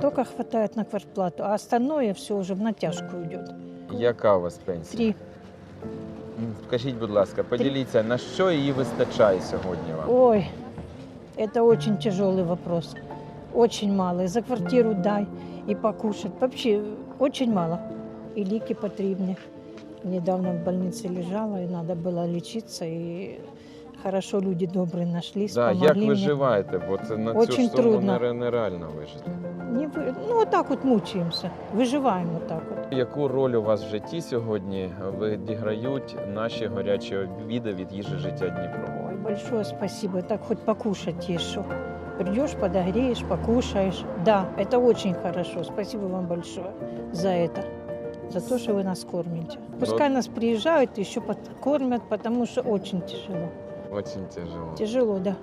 Только хватает на квартплату, а остальное все уже в натяжку идет. Яка у вас пенсія? Три. М, Скажіть, будь ласка, поділіться, на що її вистачає сьогодні вам? Ой, это очень тяжелый вопрос. Очень мало. И за квартиру дай, и покушать. Вообще очень мало. И лики потребны. Недавно в больнице лежала, и надо было лечиться. И хорошо люди добрые нашлись, Да, помогли як мне. виживаєте? Бо це на цю Очень ж суму трудно. нере- нереально вижити. Не вы... Ну, вот так вот мучаемся. Выживаем вот так вот. Яку роль у вас в житті сьогодні відіграють наші гарячі обіди від їжі життя Дніпро? Ой, большое спасибо. Так хоть покушать есть что. Придешь, подогреешь, покушаешь. Да, это очень хорошо. Спасибо вам большое за это. За то, что вы нас кормите. Пускай нас приезжают, еще кормят, потому что очень тяжело. Очень тяжело. Тяжело, да.